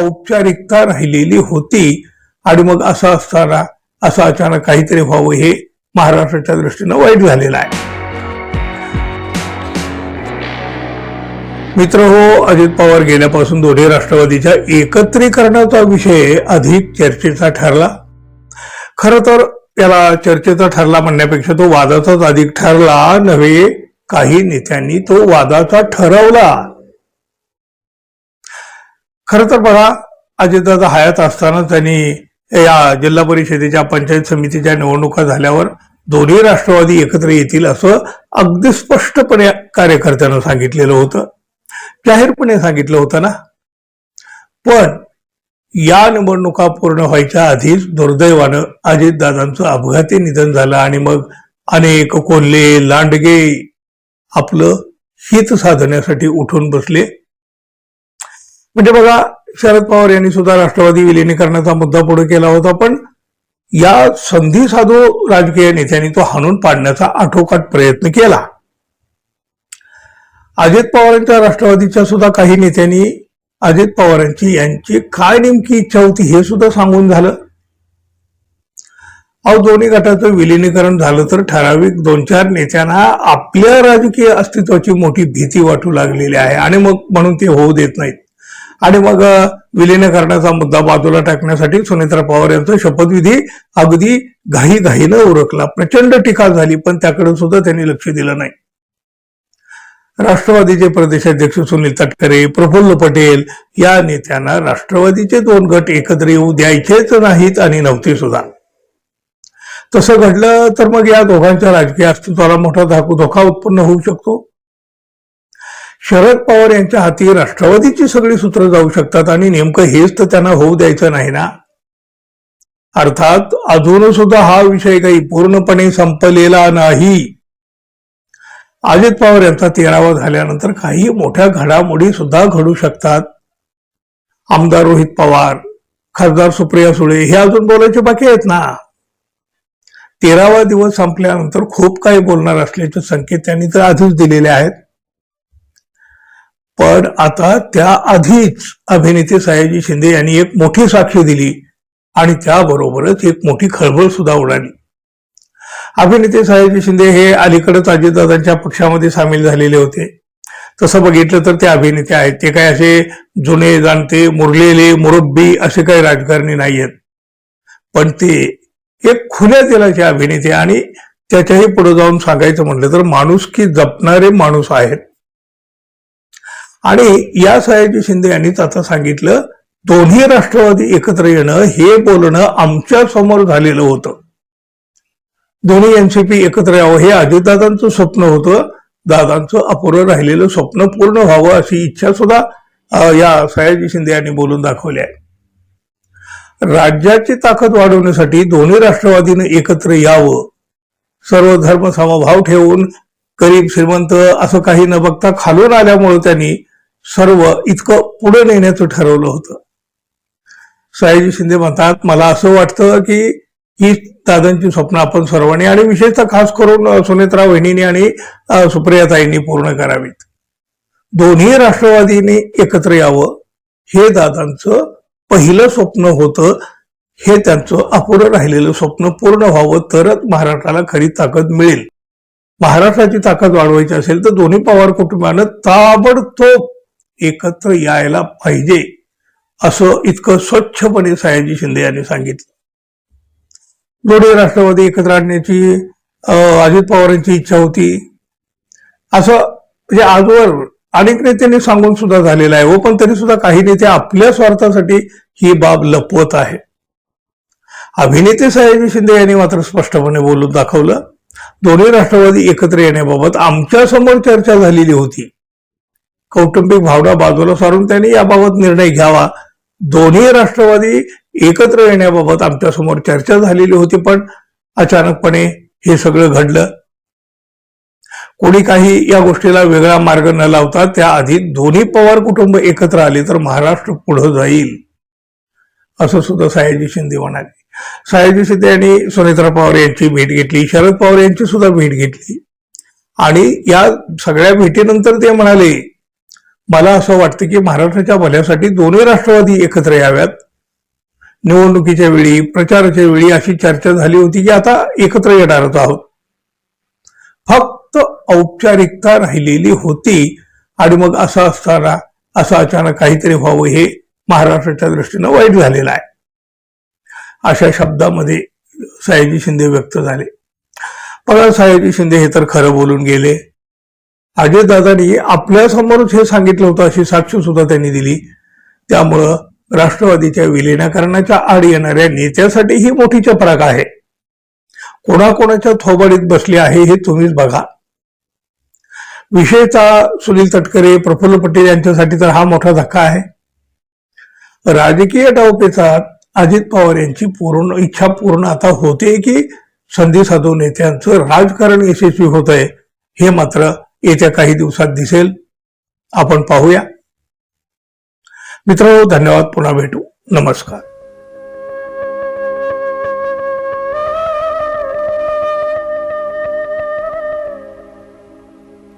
औपचारिकता राहिलेली होती. आणि मग असं असताना असं अचानक काहीतरी व्हावं हे महाराष्ट्राच्या दृष्टीनं वाईट झालेलं आहे. मित्र हो अजित पवार गेल्यापासून दोन्ही राष्ट्रवादीच्या एकत्रीकरणाचा विषय अधिक चर्चेचा ठरला. खर तर याला चर्चेचा ठरला म्हणण्यापेक्षा तो वादाचाच अधिक ठरला. नव्हे काही नेत्यांनी तो वादाचा ठरवला. खरं तर बघा अजितदादा हयात असताना त्यांनी या जिल्हा परिषदेच्या पंचायत समितीच्या निवडणुका झाल्यावर दोन्ही राष्ट्रवादी एकत्र येतील असं अगदी स्पष्टपणे कार्यकर्त्यांना सांगितलेलं होतं. जाहीरपणे सांगितलं होतं ना? पण या निवडणुका पूर्ण व्हायच्या आधीच दुर्दैवानं अजितदादांचं अपघाती निधन झालं आणि मग अनेक कोल्हे लांडगे आपलं हित साधण्यासाठी उठून बसले. म्हणजे बघा शरद पवार यांनी सुद्धा राष्ट्रवादी विलिनीकरणाचा मुद्दा पुढे केला होता पण या संधी साधू राजकीय नेत्यांनी तो हाणून पाडण्याचा आठोकाट प्रयत्न केला. अजित पवारांच्या राष्ट्रवादीच्या सुद्धा काही नेत्यांनी अजित पवारांची यांची काय नेमकी इच्छा होती हे सुद्धा सांगून झालं. अहो दोन्ही गटाचं विलिनीकरण झालं तर ठराविक दोन चार नेत्यांना आपल्या राजकीय अस्तित्वाची मोठी भीती वाटू लागलेली आहे आणि मग म्हणून ते होऊ देत नाहीत. आणि मग विलीनीकरणाचा मुद्दा बाजूला टाकण्यासाठी सुनेत्रा पवार यांचा शपथविधी अगदी घाई घाईनं उरकला. प्रचंड टीका झाली पण त्याकडे सुद्धा त्यांनी लक्ष दिलं नाही. राष्ट्रवादीचे प्रदेशाध्यक्ष सुनील तटकरे प्रफुल्ल पटेल या नेत्यांना राष्ट्रवादीचे दोन गट एकत्र येऊ द्यायचेच नाहीत आणि नव्हते सुद्धा. तसं घडलं तर मग या दोघांच्या राजकीय अस्तित्वाला मोठा धाकू धोका उत्पन्न होऊ शकतो. शरद पवार यांच्या हाती राष्ट्रवादीची सगळी सूत्र जाऊ शकतात आणि नेमकं हेच तर त्यांना होऊ द्यायचं नाही ना? अर्थात अजून सुद्धा हा विषय काही पूर्णपणे संपलेला नाही. अजित पवार यांचा तेरावा झाल्यानंतर काही मोठ्या घडामोडी सुद्धा घडू शकतात. आमदार रोहित पवार खासदार सुप्रिया सुळे हे अजून बोलायचे बाकी आहेत ना? तेरावा दिवस संपल्यानंतर खूप काही बोलणार असल्याचे संकेत त्यांनी तर आधीच दिलेले आहेत. पण आता त्या आधीच अभिनेते सयाजी शिंदे यांनी एक मोठी साक्ष दिली आणि त्याबरोबरच एक मोठी खळबळ सुद्धा उडाली. अभिनेते सयाजी शिंदे हे अलीकडेच अजितदादांच्या पक्षामध्ये सामील झालेले होते. तसं बघितलं तर ते अभिनेते आहेत. ते काय असे जुने जाणते मुरलेले मुरब्बी असे काही राजकारणी नाही आहेत. पण ते एक खुल्या तेलाचे अभिनेते आणि त्याच्याही पुढे जाऊन सांगायचं म्हटलं तर माणूस की जपणारे माणूस आहेत. आणि या सयाजी शिंदे यांनीच आता सांगितलं दोन्ही राष्ट्रवादी एकत्र येणं हे बोलणं आमच्यासमोर झालेलं होतं. दोन्ही एनसीपी एकत्र यावं हे अजितदादांचं स्वप्न होतं. दादांचं अपुरं राहिलेलं स्वप्न पूर्ण व्हावं अशी इच्छा सुद्धा या सयाजी शिंदे यांनी बोलून दाखवली आहे. राज्याची ताकद वाढवण्यासाठी दोन्ही राष्ट्रवादीनं एकत्र यावं सर्व धर्म समभाव ठेवून गरीब श्रीमंत असं काही न बघता खालून आल्यामुळे त्यांनी सर्व इतकं पुढे नेण्याचं ठरवलं होतं. सयाजी शिंदे म्हणतात मला असं वाटतं की ही दादांची स्वप्न आपण सर्वांनी आणि विशेषतः खास करून सुनेत्रा वहिनीने आणि सुप्रियाताईंनी पूर्ण करावीत. दोन्ही राष्ट्रवादीने एकत्र यावं हे दादांचं पहिलं स्वप्न होतं. हे त्यांचं अपुरं राहिलेलं स्वप्न पूर्ण व्हावं तरच महाराष्ट्राला खरी ताकद मिळेल. महाराष्ट्राची ताकद वाढवायची असेल तर दोन्ही पवार कुटुंबानं ताबडतोब एकत्र यायला पाहिजे असं इतकं स्वच्छपणे सयाजी शिंदे यांनी सांगितलं. दोन्ही राष्ट्रवादी एकत्र आणण्याची अजित पवारांची इच्छा होती. असं म्हणजे आजवर अनेक नेत्यांनी सांगून सुद्धा झालेलं आहे हो पण तरी सुद्धा काही नेते आपल्या स्वार्थासाठी ही बाब लपवत आहे. अभिनेते सयाजी शिंदे यांनी मात्र स्पष्टपणे बोलून दाखवलं दोन्ही राष्ट्रवादी एकत्र येण्याबाबत आमच्यासमोर चर्चा झालेली होती. कौटुंबिक भावना बाजूला सारून त्यांनी याबाबत निर्णय घ्यावा. दोन्ही राष्ट्रवादी एकत्र येण्याबाबत आमच्यासमोर चर्चा झालेली होती पण अचानकपणे हे सगळं घडलं. कोणी काही या गोष्टीला वेगळा मार्ग न लावता त्याआधी दोन्ही पवार कुटुंब एकत्र आले तर महाराष्ट्र पुढे जाईल असं सुद्धा सयाजी शिंदे म्हणाले. सयाजी शिंदे यांनी सुनेत्रा पवार यांची भेट घेतली शरद पवार यांची सुद्धा भेट घेतली. आणि या सगळ्या भेटीनंतर ते म्हणाले मला असं वाटतं की महाराष्ट्राच्या भल्यासाठी दोन्ही राष्ट्रवादी एकत्र याव्यात. निवडणुकीच्या वेळी प्रचाराच्या वेळी अशी चर्चा झाली होती की आता एकत्र येणारच आहोत. फक्त औपचारिकता राहिलेली होती आणि मग असं असताना असं अचानक काहीतरी व्हावं हे महाराष्ट्राच्या दृष्टीनं वाईट झालेलं आहे. अशा शब्दामध्ये सयाजी शिंदे व्यक्त झाले. पण सयाजी शिंदे हे तर खरं बोलून गेले. अजयदादांनी आपल्या समोरच हे सांगितलं होतं अशी साक्ष सुद्धा त्यांनी दिली. त्यामुळं राष्ट्रवादीच्या विलीनीकरणाच्या आड येणाऱ्या नेत्यासाठी ही मोठी चपराक आहे. कोणाकोणाच्या थोबाडीत बसली आहे हे तुम्हीच बघा. विषयचा सुनील तटकरे प्रफुल्ल पटेल यांच्यासाठी तर हा मोठा धक्का आहे. राजकीय डावपेचा अजित पवार यांची पूर्ण इच्छा पूर्ण आता होते की संधी साधू नेत्यांचं राजकारण यशस्वी होत आहे हे मात्र येत्या काही दिवसात दिसेल. आपण पाहूया. मित्र धन्यवाद. पुन्हा भेटू. नमस्कार.